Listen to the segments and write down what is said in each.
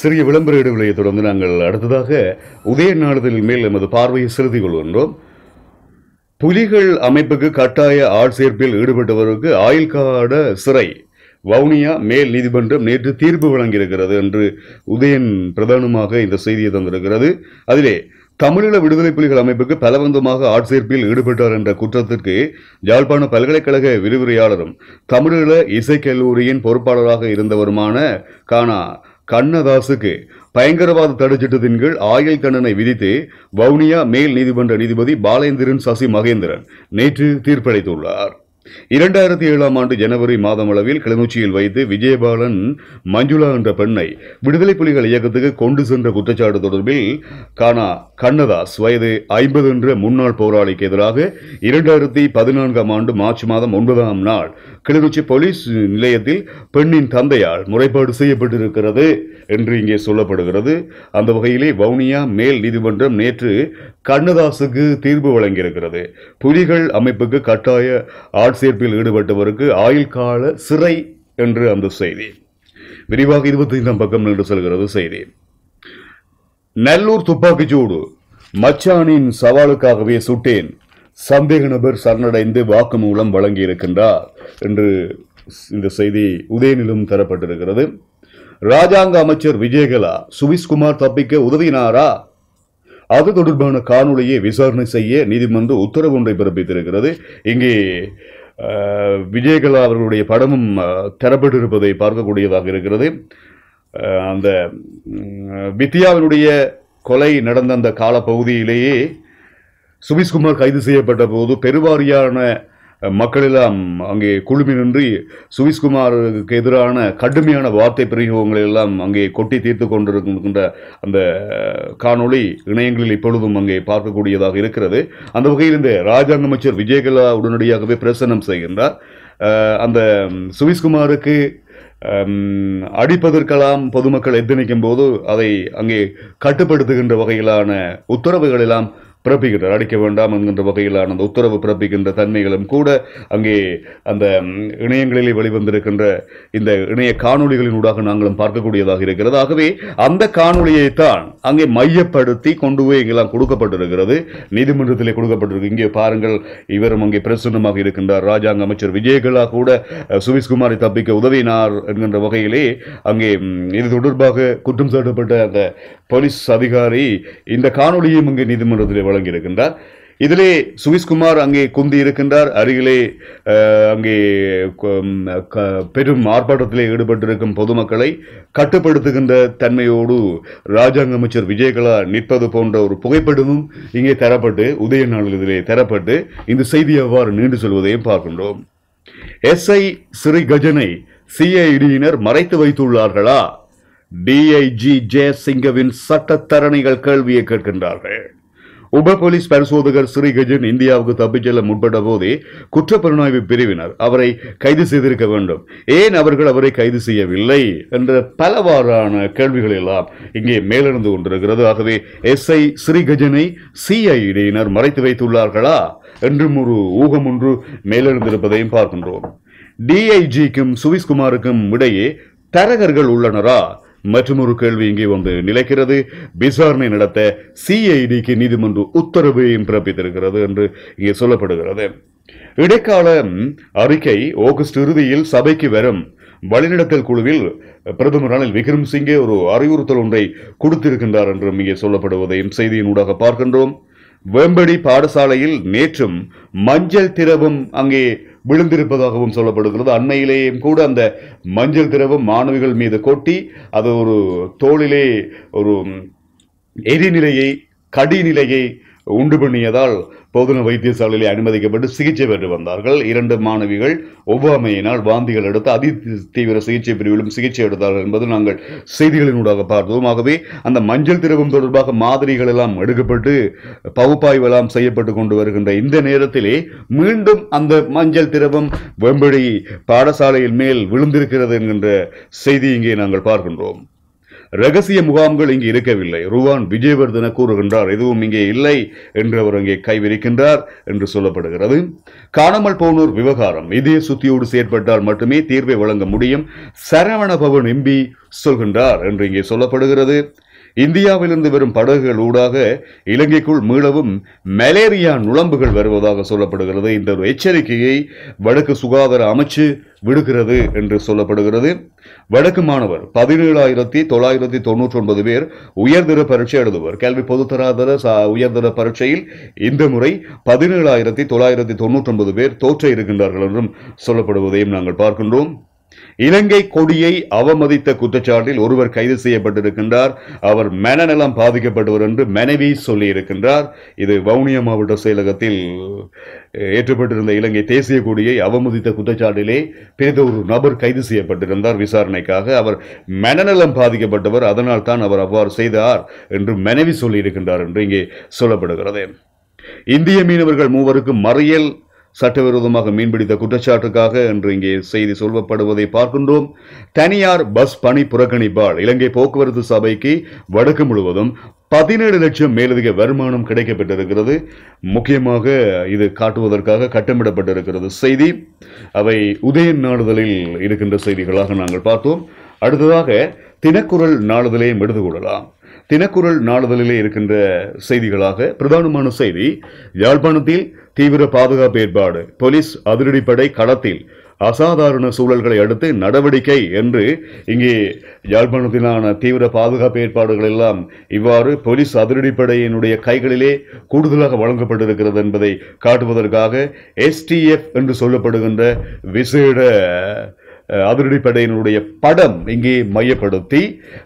சிறிய விளம்பர இடைவெளியை தொடர்ந்து நாங்கள் அடுத்ததாக உதய நாளிதழில் மேல் எமது பார்வையை செலுத்திக் கொள்கின்றோம். புலிகள் அமைப்புக்கு கட்டாய ஆட்சேர்ப்பில் ஈடுபட்டவருக்கு ஆயுள் கால சிறை வவுனியா மேல் நீதிமன்றம் நேற்று தீர்ப்பு வழங்கியிருக்கிறது என்று உதயன் பிரதானமாக இந்த செய்தியை தந்திருக்கிறது. அதிலே தமிழீழ விடுதலை புலிகள் அமைப்புக்கு பலவந்தமாக ஆட்சேர்ப்பில் ஈடுபட்டார் என்ற குற்றத்திற்கு யாழ்ப்பாண பல்கலைக்கழக விரிவுரையாளரும் தமிழீழ இசைக்கல்லூரியின் பொறுப்பாளராக இருந்தவருமான கானா கண்ணதாசுக்கு பயங்கரவாத தடைச்சட்டத்தின் கீழ் ஆயுள் தண்டனை விதித்து வவுனியா மேல் நீதிமன்ற நீதிபதி பாலேந்திரன் சசி மகேந்திரன் நேற்று தீர்ப்பளித்துள்ளார். இரண்டாயிரத்தி ஏழாம் ஆண்டு ஜனவரி மாதம் அளவில் கிளிநொச்சியில் வைத்து விஜயபாலன் மஞ்சுளா என்ற பெண்ணை விடுதலை புலிகள் இயக்கத்துக்கு கொண்டு சென்ற குற்றச்சாட்டு தொடர்பில் கானா கண்ணதாஸ் வயது ஐம்பது என்ற முன்னாள் போராளிக்கு எதிராக இரண்டாயிரத்தி பதினான்காம் ஆண்டு மார்ச் மாதம் ஒன்பதாம் நாள் கிளிநொச்சி போலீஸ் நிலையத்தில் பெண்ணின் தந்தையால் முறைப்பாடு செய்யப்பட்டிருக்கிறது என்று இங்கே சொல்லப்படுகிறது. அந்த வகையிலே வவுனியா மேல் நீதிமன்றம் நேற்று கண்ணதாசுக்கு தீர்ப்பு வழங்கியிருக்கிறது. புலிகள் அமைப்புக்கு கட்டாய ஆட்சி ஆட்சேர்ப்பில் ஈடுபட்டவருக்கு ஆயுள் கால சிறை என்று அந்த செய்தி. விரிவாக இருபத்தைந்தாம் பக்கம் நின்று செல்கிறது செய்தி. நல்லூர் துப்பாக்கிச்சூடு மச்சானின் சவாலுக்காகவே சுட்டேன். சந்தேக நபர் சரணடைந்து வாக்குமூலம் வழங்கியிருக்கின்றார் என்று இந்த செய்தி உதயனிலும் தரப்பட்டிருக்கிறது. ராஜாங்க அமைச்சர் விஜயகலா சுவிஸ்குமார் தப்பிக்க உதவினாரா? அது தொடர்பான காணொலியை விசாரணை செய்ய நீதிமன்றம் உத்தரவு ஒன்றை பிறப்பித்திருக்கிறது. இங்கே விஜயகலா அவர்களுடைய படமும் தரப்பட்டிருப்பதை பார்க்கக்கூடியதாக இருக்கிறது. அந்த வித்யாவினுடைய கொலை நடந்த அந்த காலப்பகுதியிலேயே சுவிஸ்குமார் கைது செய்யப்பட்ட போது பெருவாரியான மக்களெல்லாம் அங்கே குழுமி நின்று சுவிஸ்குமாருக்கு எதிரான கடுமையான வார்த்தை பிரயோகங்களை எல்லாம் அங்கே கொட்டி தீர்த்து கொண்டிருக்கின்ற அந்த காணொளி இணையங்களில் இப்பொழுதும் அங்கே பார்க்கக்கூடியதாக இருக்கிறது. அந்த வகையில் இந்த ராஜாங்க அமைச்சர் விஜயகலா உடனடியாகவே பிரசனம் செய்கின்றார். அந்த சுவிஸ்குமாருக்கு அடிப்பதற்கெல்லாம் பொதுமக்கள் எத்தனிக்கும் போது அதை அங்கே கட்டுப்படுத்துகின்ற வகையிலான உத்தரவுகளெல்லாம் பிறப்பிக்கின்றார் அடிக்க வேண்டாம் என்கின்ற வகையிலான அந்த உத்தரவு பிறப்பிக்கின்ற தன்மைகளும் கூட அங்கே அந்த இணையங்களிலே வெளிவந்திருக்கின்ற இந்த இணைய காணொளிகளினூடாக நாங்களும் பார்க்கக்கூடியதாக இருக்கிறது. ஆகவே அந்த காணொளியைத்தான் அங்கே மையப்படுத்தி கொண்டு போய் எங்கெல்லாம் கொடுக்கப்பட்டிருக்கிறது. நீதிமன்றத்திலே கொடுக்கப்பட்டிருக்கு. இங்கே பாருங்கள் இவரும் அங்கே பிரசன்னமாக இருக்கின்றார். ராஜாங்க அமைச்சர் விஜயகலா கூட அஹ், சுவிஸ்குமாரை தப்பிக்க உதவினார் என்கின்ற வகையிலே அங்கே இது தொடர்பாக குற்றம் சாட்டப்பட்ட அந்த போலீஸ் அதிகாரி இந்த காணொலியும் அங்கே நீதிமன்றத்தில் வழங்கியிருக்கின்றார். இதிலே சுவிஸ்குமார் அங்கே குந்தி இருக்கின்றார். அருகிலே அங்கே பெரும் ஆர்ப்பாட்டத்திலே ஈடுபட்டிருக்கும் பொதுமக்களை கட்டுப்படுத்துகின்ற தன்மையோடு ராஜாங்க அமைச்சர் விஜயகலா நிற்பது போன்ற ஒரு புகைப்படமும் இங்கே தரப்பட்டு உதய நாளில் இதிலே தரப்பட்டு இந்த செய்தி அவ்வாறு நீண்டு சொல்வதையும் பார்க்கின்றோம். எஸ்ஐ ஸ்ரீ கஜனை சிஐடியினர் மறைத்து வைத்துள்ளார்களா? டிஐஜி ஜெயசிங்கவின் சட்டத்தரணிகள் கேள்வியை கேட்கின்றார்கள். உப போலீஸ் பரிசோதகர் ஸ்ரீகஜன் இந்தியாவுக்கு தப்பிச் செல்ல முற்பட்ட போதே குற்றப்புலனாய்வு பிரிவினர் அவரை கைது செய்திருக்க வேண்டும். ஏன் அவர்கள் அவரை கைது செய்யவில்லை? என்ற பலவாறான கேள்விகள் எல்லாம் இங்கே மேலெழுந்து கொண்டிருக்கிறது. ஆகவே எஸ்ஐ ஸ்ரீகஜனை சிஐடியினர் மறைத்து வைத்துள்ளார்களா? என்றும் ஒரு ஊகம் ஒன்று மேலெழுந்திருப்பதையும் பார்க்கின்றோம். டிஐஜிக்கும் சுவிஸ்குமாருக்கும் இடையே தரகர்கள் உள்ளனரா? மற்றும் ஒரு கேள்வி இங்கே வந்து நிலைக்கிறது. விசாரணை நடத்த சிஐடிக்கு நீதிமன்றம் உத்தரவையும் பிறப்பித்திருக்கிறது என்று இங்கே சொல்லப்படுகிறது. இடைக்கால அறிக்கை ஆகஸ்ட் இறுதியில் சபைக்கு வரும். வழிநடத்தல் குழுவில் பிரதமர் ரணில் விக்ரம்சிங்கே ஒரு அறிவுறுத்தல் ஒன்றை கொடுத்திருக்கின்றார் என்றும் இங்கே சொல்லப்படுவதையும் செய்தியினூடாக பார்க்கின்றோம். வேம்படி பாடசாலையில் நேற்றும் மஞ்சள் திரவம் அங்கே விழுந்திருப்பதாகவும் சொல்லப்படுகிறது. அண்மையிலேயும் கூட அந்த மஞ்சள் திரவம் மாணவிகள் மீது கொட்டி அது ஒரு தோளிலே ஒரு எரிநிலையை கடிநிலையை உண்டு பண்ணியதால் பொதுன வைத்தியசாலையில் அனுமதிக்கப்பட்டு சிகிச்சை பெற்று வந்தார்கள். இரண்டு மாணவிகள் ஒவ்வாமையினால் வாந்திகள் எடுத்து அதி தீவிர சிகிச்சை பிரிவிலும் சிகிச்சை எடுத்தார்கள் என்பது நாங்கள் செய்திகளினூடாக பார்த்தோம். ஆகவே அந்த மஞ்சள் திரவம் தொடர்பாக மாதிரிகள் எல்லாம் எடுக்கப்பட்டு பகுப்பாய்வு எல்லாம் செய்யப்பட்டு கொண்டு வருகின்ற இந்த நேரத்திலே மீண்டும் அந்த மஞ்சள் திரவம் வெம்படி பாடசாலையின் மேல் விழுந்திருக்கிறது என்கின்ற செய்தி இங்கே நாங்கள் பார்க்கின்றோம். ரகசிய முகாம்கள் இங்கு இருக்கவில்லை. ருவான் விஜயவர்தன கூறுகின்றார் எதுவும் இங்கே இல்லை என்று அவர் அங்கே கைவிரிக்கின்றார் என்று சொல்லப்படுகிறது. காணாமல் போனோர் விவகாரம். இதய சுத்தியோடு செயற்பட்டால் மட்டுமே தீர்வை வழங்க முடியும் சரவணபவன் எம்பி சொல்கின்றார் என்று இங்கே சொல்லப்படுகிறது. இந்தியாவிலிருந்து வரும் படகுகள் ஊடாக இலங்கைக்குள் மீளவும் மலேரியா நுழம்புகள் வருவதாக சொல்லப்படுகிறது. இந்த ஒரு எச்சரிக்கையை வடக்கு சுகாதார அமைச்சு விடுகிறது என்று சொல்லப்படுகிறது. வடக்கு மாணவர் பதினேழாயிரத்தி தொள்ளாயிரத்தி தொண்ணூற்றி ஒன்பது பேர் உயர்தர பரீட்சை எழுதுவர். கல்வி பொதுத்தராதர உயர்தர பரீட்சையில் இந்த முறை பதினேழாயிரத்தி தொள்ளாயிரத்தி தொண்ணூற்றி ஒன்பது பேர் தோற்ற இருக்கின்றார்கள் என்றும் சொல்லப்படுவதையும் நாங்கள் பார்க்கின்றோம். இலங்கை கொடியை அவமதித்த குற்றச்சாட்டில் ஒருவர் கைது செய்யப்பட்டிருக்கின்றார். அவர் மனநலம் பாதிக்கப்பட்டவர் என்று மனைவி சொல்லியிருக்கின்றார். இது வவுனியா மாவட்ட செயலகத்தில் ஏற்றப்பட்டிருந்த இலங்கை தேசிய கொடியை அவமதித்த குற்றச்சாட்டிலே பிறகு ஒரு நபர் கைது செய்யப்பட்டிருந்தார் விசாரணைக்காக. அவர் மனநலம் பாதிக்கப்பட்டவர் அதனால் தான் அவர் அவ்வாறு செய்தார் என்று மனைவி சொல்லியிருக்கின்றார் என்று இங்கே சொல்லப்படுகிறது. இந்திய மீனவர்கள் மூவருக்கு மறியல் சட்டவிரோதமாக மீன்பிடித்த குற்றச்சாட்டுக்காக என்று இங்கே செய்தி சொல்லப்படுவதை பார்க்கின்றோம். தனியார் பஸ் பணி புறக்கணிப்பால் இலங்கை போக்குவரத்து சபைக்கு வடக்கு முழுவதும் பதினேழு லட்சம் மேலதிக வருமானம் கிடைக்கப்பட்டிருக்கிறது. முக்கியமாக இது காட்டுவதற்காக கட்டமிடப்பட்டிருக்கிறது செய்தி. அவை உதயன் நாடுதலில் இருக்கின்ற செய்திகளாக நாங்கள் பார்த்தோம். அடுத்ததாக தினக்குரல் நாளிதழையும் எடுத்துக்கொள்ளலாம் தினக்குரல் நாளிதழிலே இருக்கின்ற செய்திகளாக பிரதானமான செய்தி யாழ்ப்பாணத்தில் தீவிர பாதுகாப்பு ஏற்பாடு போலீஸ் அதிரடிப்படை களத்தில் அசாதாரண சூழல்களை அடுத்து நடவடிக்கை என்று இங்கே யாழ்ப்பாணத்திலான தீவிர பாதுகாப்பு ஏற்பாடுகள் எல்லாம் இவ்வாறு போலீஸ் அதிரடிப்படையினுடைய கைகளிலே கூடுதலாக வழங்கப்பட்டிருக்கிறது என்பதை காட்டுவதற்காக எஸ்டிஎஃப் என்று சொல்லப்படுகின்ற விசேட அஹ், அதிரடிப்படையினுடைய படம் இங்கே மையப்படுத்தி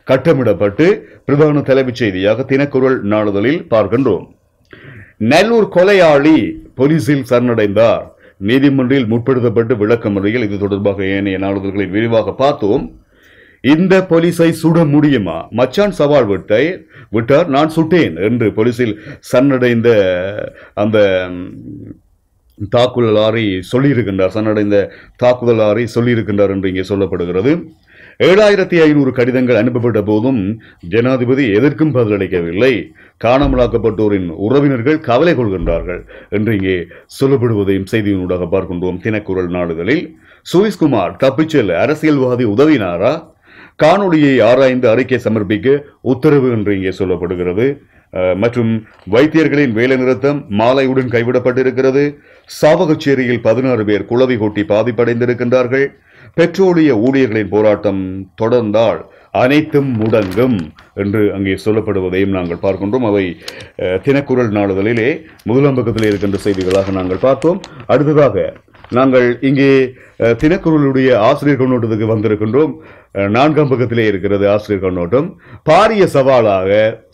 கட்டமிடப்பட்டு பிரதான தலைமைச் செய்தியாக தினக்குரல் நாளிதழில் பார்க்கின்றோம். நெல்லூர் கொலையாளி போலீசில் சரணடைந்தார். நீதிமன்றில் முற்படுத்தப்பட்டு விளக்க முறையில் இது தொடர்பாக ஏனைய நாளிதழ்களை விரிவாக பார்த்தோம். இந்த போலீஸை சுட முடியுமா? மச்சான் சவால் விட்டை விட்டார் நான் சுட்டேன் என்று போலீசில் சன்னடைந்த அந்த தாக்குதல் ஆறி சொல்லியிருக்கின்றார். சன்னடைந்த தாக்குதல் ஆறி சொல்லியிருக்கின்றார் என்று இங்கே சொல்லப்படுகிறது. ஏழாயிரத்தி ஐநூறு கடிதங்கள் அனுப்பப்பட்ட போதும் ஜனாதிபதி எதற்கும் பதிலளிக்கவில்லை. காணாமலாக்கப்பட்டோரின் உறவினர்கள் கவலை கொள்கின்றார்கள் என்று இங்கே சொல்லப்படுவதையும் செய்தியினூடாக பார்க்கின்றோம். தினக்குரல் நாடுகளில் சுவிஸ்குமார் தப்பிச்செல் அரசியல்வாதி உதவினாரா? காணொளியை ஆராய்ந்து அறிக்கை சமர்ப்பிக்க உத்தரவு என்று இங்கே சொல்லப்படுகிறது. மற்றும் வைத்தியர்களின் வேலைநிறுத்தம் மாலையுடன் கைவிடப்பட்டிருக்கிறது. சாவகச்சேரியில் பதினாறு பேர் குளவி கொட்டி பாதிப்படைந்திருக்கின்றார்கள். பெட்ரோலிய ஊழியர்களின் போராட்டம் தொடர்ந்தால் அனைத்தும் முடங்கும் என்று அங்கே சொல்லப்படுவதையும் நாங்கள் பார்க்கின்றோம். அவை தினக்குரல் நாளிதழிலே முதலாம் பக்கத்தில் இருக்கின்ற செய்திகளாக நாங்கள் பார்த்தோம். அடுத்ததாக நாங்கள் இங்கே தினக்குரலுடைய ஆசிரியர் கண்ணோட்டத்துக்கு வந்திருக்கின்றோம். நான்காம் பக்கத்திலே இருக்கிறது ஆசிரியர் கண்ணோட்டம். பாரிய சவாலாக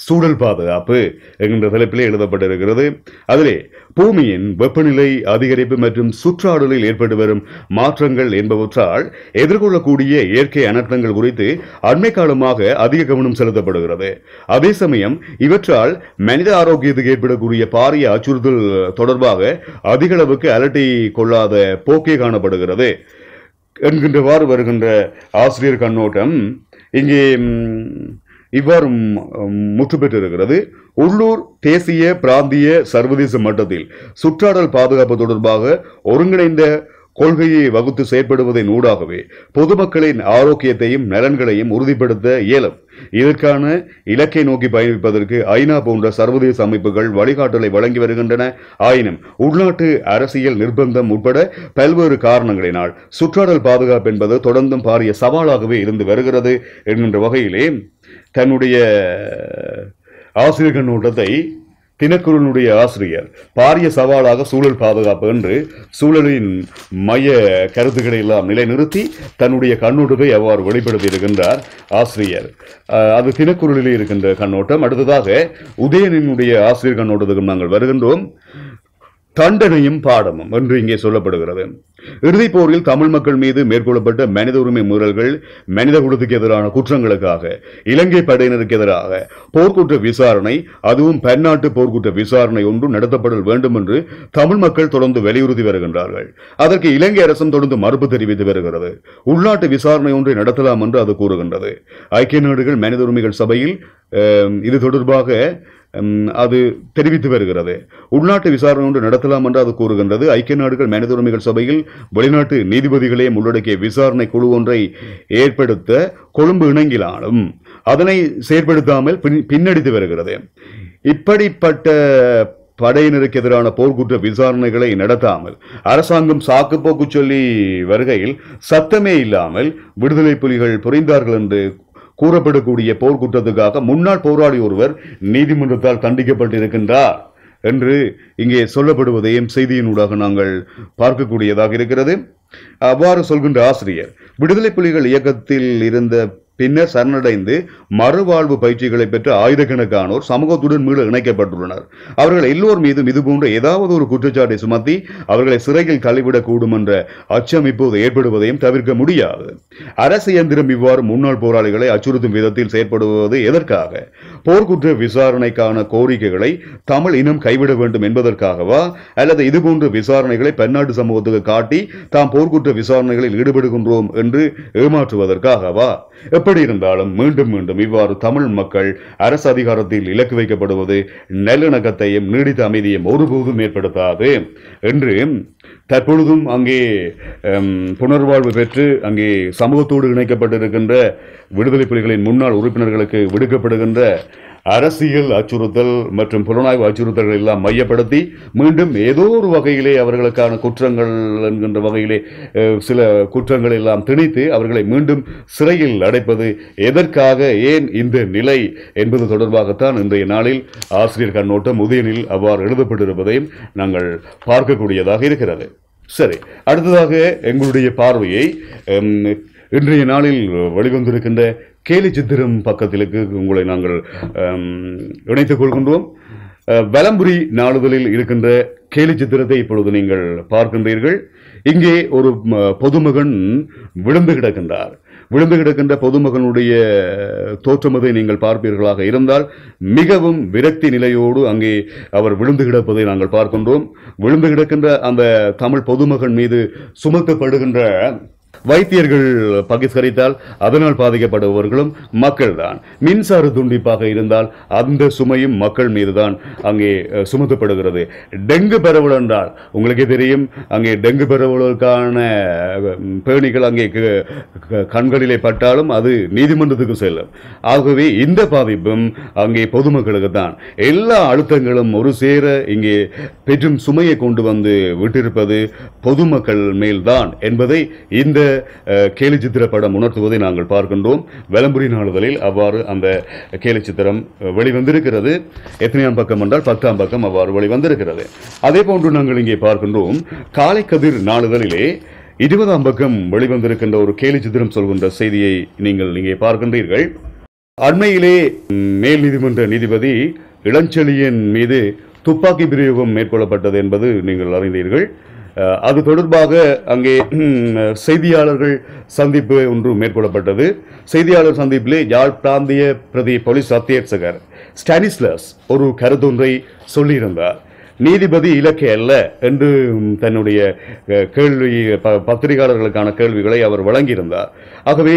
சூழல் பாதுகாப்பு என்கின்ற தலைப்பிலே எழுதப்பட்டிருக்கிறது. அதிலே பூமியின் வெப்பநிலை அதிகரிப்பு மற்றும் சுற்றாடலில் ஏற்பட்டு வரும் மாற்றங்கள் என்பவற்றால் எதிர்கொள்ளக்கூடிய இயற்கை அனர்த்தங்கள் குறித்து அண்மை காலமாக அதிக கவனம் செலுத்தப்படுகிறது. அதே சமயம் இவற்றால் மனித ஆரோக்கியத்துக்கு ஏற்படக்கூடிய பாரிய அச்சுறுத்தல் தொடர்பாக அதிக அளவுக்கு அலட்டி கொள்ளாத போக்கே காணப்படுகிறது. என்கின்றவாறு வருகின்ற ஆசிரியர் கண்ணோட்டம் இங்கே இவ்வாறு ம், முற்று பெற்றிருக்கிறது. உள்ளூர் தேசிய பிராந்திய சர்வதேச மட்டத்தில் சுற்றாடல் பாதுகாப்பு தொடர்பாக ஒருங்கிணைந்த கொள்கையை வகுத்து செயற்படுவதன் ஊடாகவே பொதுமக்களின் ஆரோக்கியத்தையும் நலன்களையும் உறுதிப்படுத்த இயலும். இதற்கான இலக்கை நோக்கி பயணிப்பதற்கு ஐநா போன்ற சர்வதேச அமைப்புகள் வழிகாட்டலை வழங்கி வருகின்றன. ஆயினும் உள்நாட்டு அரசியல் நிர்பந்தம் உட்பட பல்வேறு காரணங்களினால் சுற்றாடல் பாதுகாப்பு என்பது தொடர்ந்தும் பாரிய சவாலாகவே இருந்து வருகிறது என்கின்ற வகையிலே தன்னுடைய ஆசிரியர் கண்ணோட்டத்தை தினக்குரலுடைய ஆசிரியர் பாரிய சவாலாக சூழல் பாதுகாப்பு என்று சூழலின் மைய கருத்துக்களை எல்லாம் நிலைநிறுத்தி தன்னுடைய கண்ணோட்டத்தை அவ்வாறு வெளிப்படுத்தி இருக்கின்றார் ஆசிரியர் அது தினக்குரலிலே இருக்கின்ற கண்ணோட்டம். அடுத்ததாக உதயனினுடைய ஆசிரியர் கண்ணோட்டத்துக்கு நாங்கள் வருகின்றோம். தண்டனையும் பாடமும் என்று இங்கே சொல்லப்படுகிறது. இறுதிப் போரில் தமிழ் மக்கள் மீது மேற்கொள்ளப்பட்ட மனித உரிமை மீறல்கள் மனித குலத்துக்கு எதிரான குற்றங்களுக்காக இலங்கை படையினருக்கு எதிராக போர்க்குற்ற விசாரணை அதுவும் பன்னாட்டு போர்க்குற்ற விசாரணை ஒன்று நடத்தப்பட வேண்டும் என்று தமிழ் மக்கள் தொடர்ந்து வலியுறுத்தி வருகின்றார்கள். அதற்கு இலங்கை அரசும் தொடர்ந்து மறுப்பு தெரிவித்து வருகிறது. உள்நாட்டு விசாரணை ஒன்றை நடத்தலாம் என்று அது கூறுகின்றது. ஐக்கிய நாடுகள் மனித உரிமைகள் சபையில் இது தொடர்பாக அது தெரிவித்து வருகிறது. உள்நாட்டு விசாரணை ஒன்று நடத்தலாம் என்று அது கூறுகின்றது. ஐக்கிய நாடுகள் மனித உரிமைகள் சபையில் வெளிநாட்டு நீதிபதிகளையும் உள்ளடக்கிய விசாரணை குழு ஒன்றை ஏற்படுத்த கொழும்பு இணங்கினாலும் அதனை செயற்படுத்தாமல் பின்- பின்னடித்து வருகிறது. இப்படிப்பட்ட படையினருக்கு எதிரான போர்க்குற்ற விசாரணைகளை நடத்தாமல் அரசாங்கம் சாக்குப்போக்கு சொல்லி வருகையில் சத்தமே இல்லாமல் விடுதலை புலிகள் புரிந்தார்கள் என்று கூறப்படக்கூடிய போர்க்குற்றத்துக்காக முன்னாள் போராளி ஒருவர் நீதிமன்றத்தால் தண்டிக்கப்பட்டிருக்கின்றார் என்று இங்கே சொல்லப்படுவதையும் செய்தியினூடாக நாங்கள் பார்க்கக்கூடியதாக இருக்கிறது. அவ்வாறு சொல்கின்ற ஆசிரியர் விடுதலை புலிகள் இயக்கத்தில் இருந்த பின்னர் சரணடைந்து மறுவாழ்வு பயிற்சிகளை பெற்ற ஆயிரக்கணக்கானோர் சமூகத்துடன் மீள இணைக்கப்பட்டுள்ளனர். அவர்கள் எல்லோர் மீதும் இதுபோன்ற ஏதாவது ஒரு குற்றச்சாட்டை சுமத்தி அவர்களை சிறையில் தள்ளிவிடக் என்ற அச்சம் இப்போது ஏற்படுவதையும் தவிர்க்க முடியாது. அரசு இயந்திரம் இவ்வாறு முன்னாள் போராளிகளை அச்சுறுத்தும் விதத்தில் செயற்படுவது எதற்காக? போர்க்குற்ற விசாரணைக்கான கோரிக்கைகளை தமிழ் இனம் கைவிட வேண்டும் என்பதற்காகவா? அல்லது இதுபோன்ற விசாரணைகளை பன்னாட்டு சமூகத்துக்கு காட்டி தாம் போர்க்குற்ற விசாரணைகளில் ஈடுபடுகின்றோம் என்று ஏமாற்றுவதற்காகவா? எப்படி இருந்தாலும் மீண்டும் மீண்டும் இவ்வாறு தமிழ் மக்கள் அரசு அதிகாரத்தில் இலக்கு வைக்கப்படுவது நல்லிணக்கத்தையும் நீடித்த அமைதியும் ஒருபோதும் ஏற்படுத்தாது. என்று தற்பொழுதும் அங்கே புனர்வாழ்வு பெற்று அங்கே சமூகத்தோடு இணைக்கப்பட்டிருக்கின்ற விடுதலை புலிகளின் முன்னாள் உறுப்பினர்களுக்கு விடுக்கப்படுகின்ற அரசியல் அச்சுறுத்தல் மற்றும் புலனாய்வு அச்சுறுத்தல்கள் எல்லாம் மையப்படுத்தி மீண்டும் ஏதோ ஒரு வகையிலே அவர்களுக்கான குற்றங்கள் என்கின்ற வகையிலே சில குற்றங்கள் எல்லாம் திணித்து அவர்களை மீண்டும் சிறையில் அடைப்பது எதற்காக ஏன் இந்த நிலை என்பது தொடர்பாகத்தான் இன்றைய நாளில் ஆசிரியர் கண்ணோட்டம் உதயனில் அவ்வாறு எழுதப்பட்டிருப்பதையும் நாங்கள் பார்க்கக்கூடியதாக இருக்கிறது. சரி அடுத்ததாக எங்களுடைய பார்வையை இன்றைய நாளில் வெளிவந்திருக்கின்ற கேலி சித்திரம் பக்கத்திலுக்கு உங்களை நாங்கள் இணைத்துக் கொள்கின்றோம். வலம்புரி நாளிதழில் இருக்கின்ற கேலி சித்திரத்தை இப்பொழுது நீங்கள் பார்க்கின்றீர்கள். இங்கே ஒரு பொதுமகன் விழுந்து கிடக்கின்றார். விழுந்து கிடக்கின்ற பொதுமகனுடைய தோற்றமதை நீங்கள் பார்ப்பீர்களாக இருந்தால் மிகவும் விரக்தி நிலையோடு அங்கே அவர் விழுந்து கிடப்பதை நாங்கள் பார்க்கின்றோம். விழுந்து கிடக்கின்ற அந்த தமிழ் பொதுமகன் மீது சுமத்தப்படுகின்ற வைத்தியர்கள் பகிஸ்கரித்தால் அதனால் பாதிக்கப்படுபவர்களும் மக்கள்தான். மின்சார துண்டிப்பாக இருந்தால் அந்த சுமையும் மக்கள் மீதுதான் அங்கே சுமத்தப்படுகிறது. டெங்கு பரவல் என்றால் உங்களுக்கே தெரியும் அங்கே டெங்கு பரவலுக்கான பேணிகள் அங்கே கண்களிலே பட்டாலும் அது நீதிமன்றத்துக்கு செல்லும். ஆகவே இந்த பாதிப்பும் அங்கே பொதுமக்களுக்கு தான். எல்லா அழுத்தங்களும் ஒரு சேர இங்கே பெற்றும் சுமையை கொண்டு வந்து விட்டிருப்பது பொதுமக்கள் மேல்தான் என்பதை இந்த கேலி சித்திர படம் உணர்த்துவதை நாங்கள் பார்க்கின்றோம். விளம்புரி நாளிதழில் அவ்வாறு அந்த கேலி சித்திரம் வெளிவந்திருக்கிறது. எத்தனையாம் பக்கம் என்றால் பத்தாம் பக்கம் அவ்வாறு வெளிவந்திருக்கிறது. அதே போன்று நாங்கள் இங்கே பார்க்கின்றோம். காலைக்கதிர் நாளிதழிலே இருபதாம் பக்கம் வெளிவந்திருக்கின்ற ஒரு கேலி சித்திரம் சொல்கின்ற செய்தியை நீங்கள் இங்கே பார்க்கின்றீர்கள். அண்மையிலே மேல் நீதிமன்ற நீதிபதி இளஞ்செழியன் மீது துப்பாக்கி பிரயோகம் மேற்கொள்ளப்பட்டது என்பது நீங்கள் அறிந்தீர்கள். அது தொடர்பாக அங்கே செய்தியாளர்கள் சந்திப்பு ஒன்று மேற்கொள்ளப்பட்டது. செய்தியாளர் சந்திப்பிலே யாழ் பிராந்திய பிரதி போலீஸ் அத்தியட்சகர் ஸ்டானிஸ்லஸ் ஒரு கருத்தொன்றை சொல்லியிருந்தார். நீதிபதி இலக்கை அல்ல என்று தன்னுடைய கேள்வி ப- பத்திரிகையாளர்களுக்கான கேள்விகளை அவர் வழங்கியிருந்தார். ஆகவே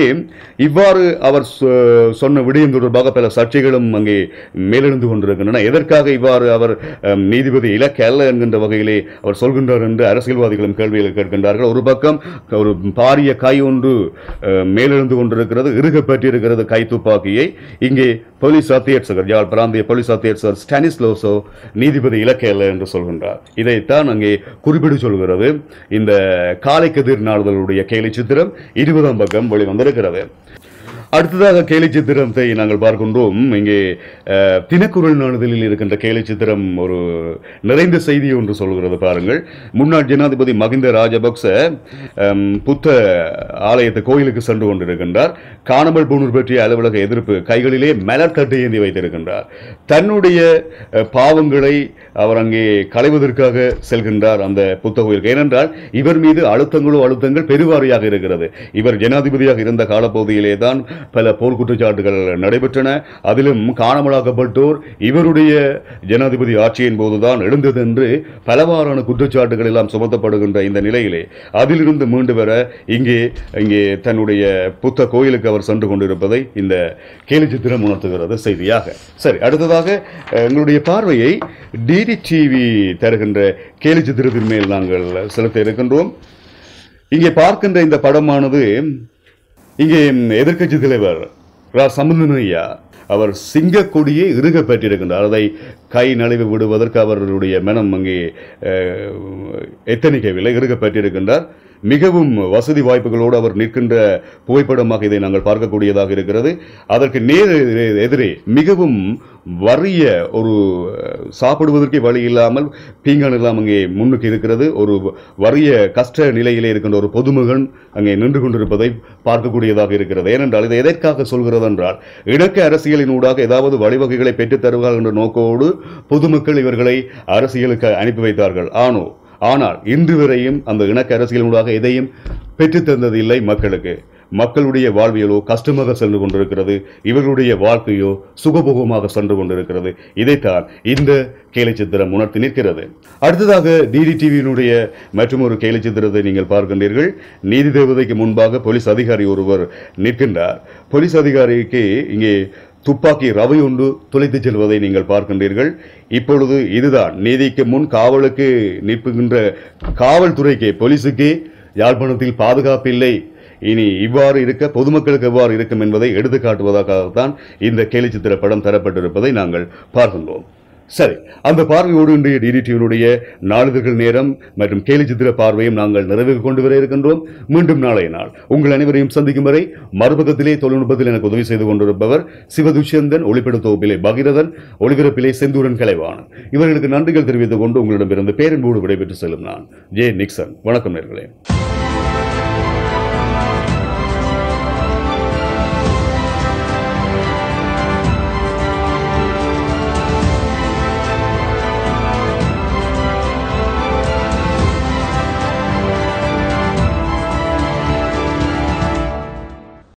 இவ்வாறு அவர் சொன்ன விடயம் தொடர்பாக பல சர்ச்சைகளும் அங்கே மேலெழுந்து கொண்டிருக்கின்றன. எதற்காக இவ்வாறு அவர் நீதிபதி இலக்கு அல்ல என்கின்ற வகையிலே அவர் சொல்கின்றார் என்று அரசியல்வாதிகளும் கேள்விகள் கேட்கின்றார்கள். ஒரு பக்கம் ஒரு பாரிய கை ஒன்று மேலெழுந்து கொண்டிருக்கிறது இறுக கை துப்பாக்கியை. இங்கே போலீஸ் அத்தியட்சகர் யாழ் பிராந்திய போலீஸ் அத்தியட்சகர் ஸ்டானிஸ்லோசோ நீதிபதி இலக்கை அல்ல என்று சொல்கின்றார். இதைத்தான் அங்கே குறிப்பிட்டு சொல்கிறது. இந்த காலை கதிர் நாடுதலுடைய கேலி சித்திரம் இருபதாம் பக்கம் வெளிவந்திருக்கிறது அடுத்ததாக கேலி சித்திரத்தை நாங்கள் பார்க்கின்றோம். இங்கே தினக்குரல் நாளிதழில் இருக்கின்ற கேலி சித்திரம் ஒரு நிறைந்த செய்தி ஒன்று சொல்கிறது பாருங்கள். முன்னாள் ஜனாதிபதி மகிந்த ராஜபக்ச புத்த ஆலயத்து கோயிலுக்கு சென்று கொண்டிருக்கின்றார். காணாமல் போனூர் பற்றிய அலுவலக எதிர்ப்பு கைகளிலே மலர் தட்டு ஏந்தி வைத்திருக்கின்றார். தன்னுடைய பாவங்களை அவர் அங்கே களைவதற்காக செல்கின்றார் அந்த புத்த கோயிலுக்கு. ஏனென்றால் இவர் மீது அழுத்தங்களோ அழுத்தங்கள் பெருவாரியாக இருக்கிறது. இவர் ஜனாதிபதியாக இருந்த காலப்பகுதியிலே தான் பல போர் குற்றச்சாட்டுகள் நடைபெற்றன. அதிலும் காணாமலாக்கப்பட்டோர் இவருடைய ஜனாதிபதி ஆட்சியின் போதுதான் எழுந்தது என்று பலவாறான குற்றச்சாட்டுகள் எல்லாம் சுமத்தப்படுகின்ற இந்த நிலையிலே. அதிலிருந்து மீண்டு வர இங்கே இங்கே தன்னுடைய புத்த கோயிலுக்கு அவர் சென்று கொண்டிருப்பதை இந்த கேலிச்சித்திரம் உணர்த்துகிறது செய்தியாக. சரி அடுத்ததாக எங்களுடைய பார்வையை டிடி டிவி தருகின்ற கேலிச்சித்திரத்தின் மேல் நாங்கள் செலுத்த இருக்கின்றோம். இங்கே பார்க்கின்ற இந்த படமானது இங்கே எதிர்க்கட்சி தலைவர் ரா. சம்பந்தனையா அவர் சிங்க கொடியை இறுக பெற்றிருக்கின்றார். அதை கை நழுவி விடுவதற்கு அவர்களுடைய மனம் அங்கே எத்தனிக்கவில்லை. இறுக பெற்றிருக்கின்றார். மிகவும் வசதி வாய்ப்புகளோடு அவர் நிற்கின்ற புகைப்படமாக இதை நாங்கள் பார்க்கக்கூடியதாக இருக்கிறது. அதற்கு நேர் எதிரே- மிகவும் வறிய ஒரு சாப்பிடுவதற்கே வழி இல்லாமல் பீங்கான் எல்லாம் அங்கே முன்னுக்கு இருக்கிறது. ஒரு வறிய கஷ்ட நிலையிலே இருக்கின்ற ஒரு பொதுமகன் அங்கே நின்று கொண்டிருப்பதை பார்க்கக்கூடியதாக இருக்கிறது. ஏனென்றால் இதை எதற்காக சொல்கிறது என்றால் அரசியலின் ஊடாக ஏதாவது வழிவகைகளை பெற்றுத் தருவார்கள் என்ற நோக்கோடு பொதுமக்கள் இவர்களை அரசியலுக்கு அனுப்பி வைத்தார்கள். ஆனோ ஆனால் இன்று வரையும் அந்த இணக்க அரசியலினூடாக எதையும் பெற்றுத்தந்தது இல்லை மக்களுக்கு. மக்களுடைய வாழ்வியலோ கஷ்டமாக சென்று கொண்டிருக்கிறது. இவர்களுடைய வாழ்க்கையோ சுகபோகமாக சென்று கொண்டிருக்கிறது. இதைத்தான் இந்த கேலிச்சித்திரம் உணர்த்தி நிற்கிறது. அடுத்ததாக டிடி டிவியினுடைய மற்றும் ஒரு கேலிச்சித்திரத்தை நீங்கள் பார்க்கின்றீர்கள். நீதி தேவதைக்கு முன்பாக போலீஸ் அதிகாரி ஒருவர் நிற்கின்றார். போலீஸ் அதிகாரிக்கு இங்கே துப்பாக்கி ரவையுண்டு துளைத்துச் செல்வதை நீங்கள் பார்க்கின்றீர்கள். இப்பொழுது இதுதான் நீதிக்கு முன் காவலுக்கு நிற்புகின்ற காவல்துறைக்கு போலீஸுக்கு யாழ்ப்பாணத்தில் பாதுகாப்பில்லை இனி இவ்வாறு இருக்க பொதுமக்களுக்கு எவ்வாறு இருக்கும் என்பதை எடுத்துக்காட்டுவதற்காகத்தான் இந்த கேலிச்சித்திர படம் தரப்பட்டிருப்பதை நாங்கள் பார்க்கின்றோம். சரி அந்த பார்வையோடு இன்றைய டிடிடிவினுடைய நாளிதழ்கள் நேரம் மற்றும் கேலிச்சித்திர பார்வையும் நாங்கள் நிறைவுக்கு கொண்டு வர இருக்கின்றோம். மீண்டும் நாளைய நாள் உங்கள் அனைவரையும் சந்திக்கும் வரை மறுபக்கத்திலே தொழில்நுட்பத்தில் எனக்கு உதவி செய்து கொண்டிருப்பவர் சிவதுஷ்யந்தன் ஒளிப்பட தொகுப்பிலே பகிரதன் ஒளிபரப்பிலே செந்தூரன் கலைவாணன். இவர்களுக்கு நன்றிகள் தெரிவித்துக் கொண்டு உங்களிடமிருந்து பேரன்போடு விடைபெற்று செல்லும் நான் ஜே நிக்சன். வணக்கம் நேர்களே.